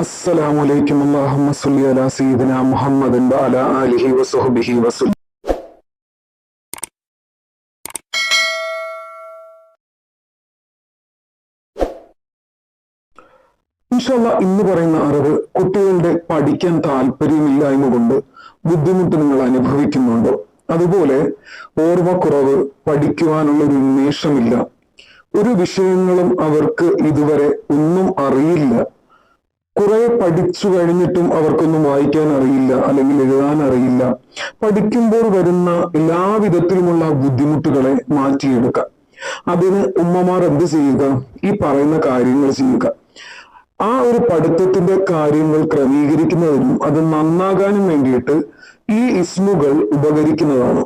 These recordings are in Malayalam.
السلام عليكم اللهم صل على سيدنا محمد وعلى آله وصحبه وسلم ഇൻഷല്ല ഇന്ന് പറയുന്ന അറിവ് കുട്ടികളുടെ പഠിക്കാൻ താല്പര്യമില്ലായ്മ കൊണ്ട് ബുദ്ധിമുട്ട് നിങ്ങൾ അനുഭവിക്കുന്നുണ്ടോ അതുപോലെ ഓർമ്മക്കുറവ് പഠിക്കുവാനുള്ള ഒരു ഉന്മേഷമില്ല ഒരു വിഷയങ്ങളും അവർക്ക് ഇതുവരെ ഒന്നും അറിയില്ല കുറെ പഠിച്ചു കഴിഞ്ഞിട്ടും അവർക്കൊന്നും വായിക്കാൻ അറിയില്ല അല്ലെങ്കിൽ എഴുതാൻ അറിയില്ല പഠിക്കുമ്പോൾ വരുന്ന എല്ലാ വിധത്തിലുമുള്ള ബുദ്ധിമുട്ടുകളെ മാറ്റിയെടുക്കാം അതിന് ഉമ്മമാർ എന്ത് ചെയ്യുക? ഈ പറയുന്ന കാര്യങ്ങൾ ചെയ്യുക. ആ ഒരു പഠിത്തത്തിന്റെ കാര്യങ്ങൾ ക്രമീകരിക്കുന്നതിനും അത് നന്നാകാനും വേണ്ടിയിട്ട് ഈ ഇസ്മുകൾ ഉപകരിക്കുന്നതാണ്.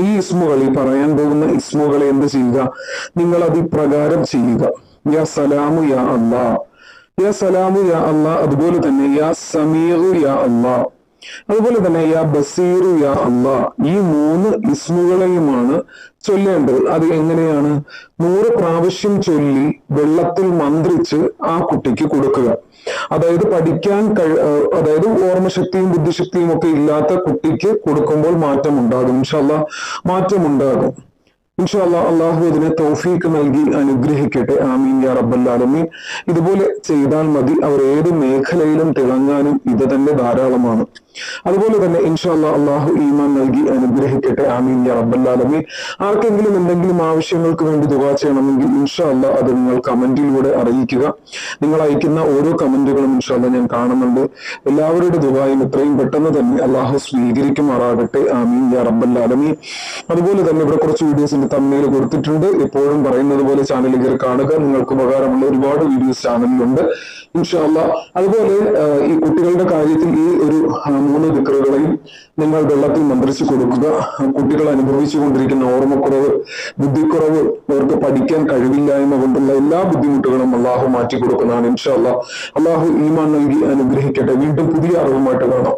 ഈ ഇസ്മുകൾ ഈ പറയാൻ പോകുന്ന ഇസ്മുകളെ എന്ത് ചെയ്യുക? നിങ്ങൾ അത് ഇപ്രകാരം ചെയ്യുക. യാ സലാമു യാ അല്ലാ യാ സലാമു യാ അള്ളാ അതുപോലെ തന്നെ യാ സമീറു യാ അള്ളാ അതുപോലെ തന്നെ യാ ബസീറു യാ അള്ളാ ഈ മൂന്ന് ഇസ്മുകളെയുമാണ് ചൊല്ലേണ്ടത്. അത് എങ്ങനെയാണ്? നൂറ് പ്രാവശ്യം ചൊല്ലി വെള്ളത്തിൽ മന്ത്രിച്ച് ആ കുട്ടിക്ക് കൊടുക്കുക. അതായത് പഠിക്കാൻ കഴി അതായത് ഓർമ്മശക്തിയും ബുദ്ധിശക്തിയും ഒക്കെ ഇല്ലാത്ത കുട്ടിക്ക് കൊടുക്കുമ്പോൾ മാറ്റമുണ്ടാകും. ഇൻഷല്ല മാറ്റം ഉണ്ടാകും ഇൻഷാല്ല അള്ളാഹു ഇതിനെ തൗഫീക്ക് നൽകി അനുഗ്രഹിക്കട്ടെ. ആമീൻ യാ റബ്ബല്ലാലമീൻ ഇതുപോലെ ചെയ്താൽ മതി. അവർ ഏത് മേഖലയിലും തിളങ്ങാനും ഇത് തന്നെ ധാരാളമാണ്. അതുപോലെ തന്നെ ഇൻഷാല്ല അള്ളാഹു ഈമാൻ നൽകി അനുഗ്രഹിക്കട്ടെ. ആമീൻ യാ റബ്ബല്ലാലമീൻ ആർക്കെങ്കിലും എന്തെങ്കിലും ആവശ്യങ്ങൾക്ക് വേണ്ടി ദുവാ ചെയ്യണമെങ്കിൽ ഇൻഷാല്ല അത് നിങ്ങൾ കമന്റിലൂടെ അറിയിക്കുക. നിങ്ങൾ അയക്കുന്ന ഓരോ കമന്റുകളും ഇൻഷാല്ല ഞാൻ കാണുന്നുണ്ട്. എല്ലാവരുടെ ദുബായും എത്രയും പെട്ടെന്ന് തന്നെ അള്ളാഹു സ്വീകരിക്കുമാറാകട്ടെ. ആമീൻ യാ റബ്ബല്ലാലമീൻ അതുപോലെ തന്നെ ഇവിടെ കുറച്ച് വീഡിയോസിന്റെ തമ്മിൽ കൊടുത്തിട്ടുണ്ട്. എപ്പോഴും പറയുന്നത് പോലെ ചാനൽ കയറി കാണുക. നിങ്ങൾക്ക് ഉപകാരമുള്ള ഒരുപാട് വീഡിയോസ് ചാനലിലുണ്ട് ഇൻഷാല്ല അതുപോലെ ഈ കുട്ടികളുടെ കാര്യത്തിൽ ഈ ഒരു മൂന്ന് ദിക്കറുകളെയും നിങ്ങൾ വെള്ളത്തിൽ മന്ത്രിച്ചു കൊടുക്കുക. കുട്ടികൾ അനുഭവിച്ചു കൊണ്ടിരിക്കുന്ന ഓർമ്മക്കുറവ് ബുദ്ധിക്കുറവ് അവർക്ക് പഠിക്കാൻ കഴിവില്ലായ്മ കൊണ്ടുള്ള എല്ലാ ബുദ്ധിമുട്ടുകളും അള്ളാഹു മാറ്റി കൊടുക്കുന്നതാണ് ഇൻഷാല്ല അള്ളാഹു ഈമാൻ നൽകി അനുഗ്രഹിക്കട്ടെ. വീണ്ടും പുതിയ അറിവുമായിട്ട് കാണാം.